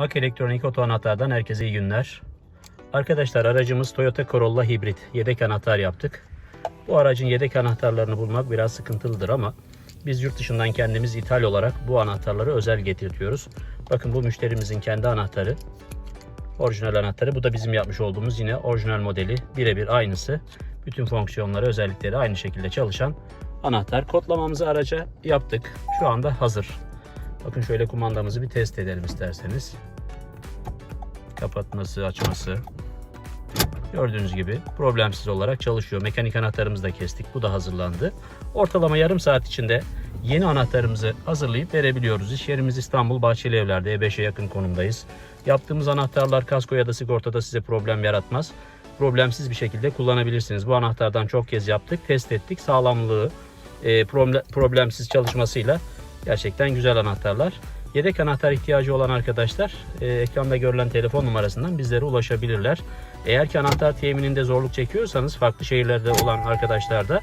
Ak Elektronik Oto Anahtar'dan herkese iyi günler. Arkadaşlar aracımız Toyota Corolla hibrit. Yedek anahtar yaptık. Bu aracın yedek anahtarlarını bulmak biraz sıkıntılıdır ama biz yurt dışından kendimiz ithal olarak bu anahtarları özel getirtiyoruz. Bakın bu müşterimizin kendi anahtarı. Orijinal anahtarı. Bu da bizim yapmış olduğumuz yine orijinal modeli. Birebir aynısı. Bütün fonksiyonları, özellikleri aynı şekilde çalışan anahtar. Kodlamamızı araca yaptık. Şu anda hazır. Bakın şöyle kumandamızı bir test edelim isterseniz. Kapatması, açması. Gördüğünüz gibi problemsiz olarak çalışıyor. Mekanik anahtarımızı da kestik. Bu da hazırlandı. Ortalama yarım saat içinde yeni anahtarımızı hazırlayıp verebiliyoruz. İş yerimiz İstanbul Bahçeli Evler'de E5'e yakın konumdayız. Yaptığımız anahtarlar kasko ya da sigortada size problem yaratmaz. Problemsiz bir şekilde kullanabilirsiniz. Bu anahtardan çok kez yaptık, test ettik. Sağlamlığı, e, problem- problemsiz çalışmasıyla gerçekten güzel anahtarlar. Yedek anahtar ihtiyacı olan arkadaşlar e, ekranda görülen telefon numarasından bizlere ulaşabilirler. Eğer ki anahtar temininde zorluk çekiyorsanız farklı şehirlerde olan arkadaşlar da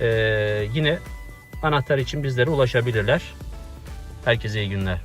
e, yine anahtar için bizlere ulaşabilirler. Herkese iyi günler.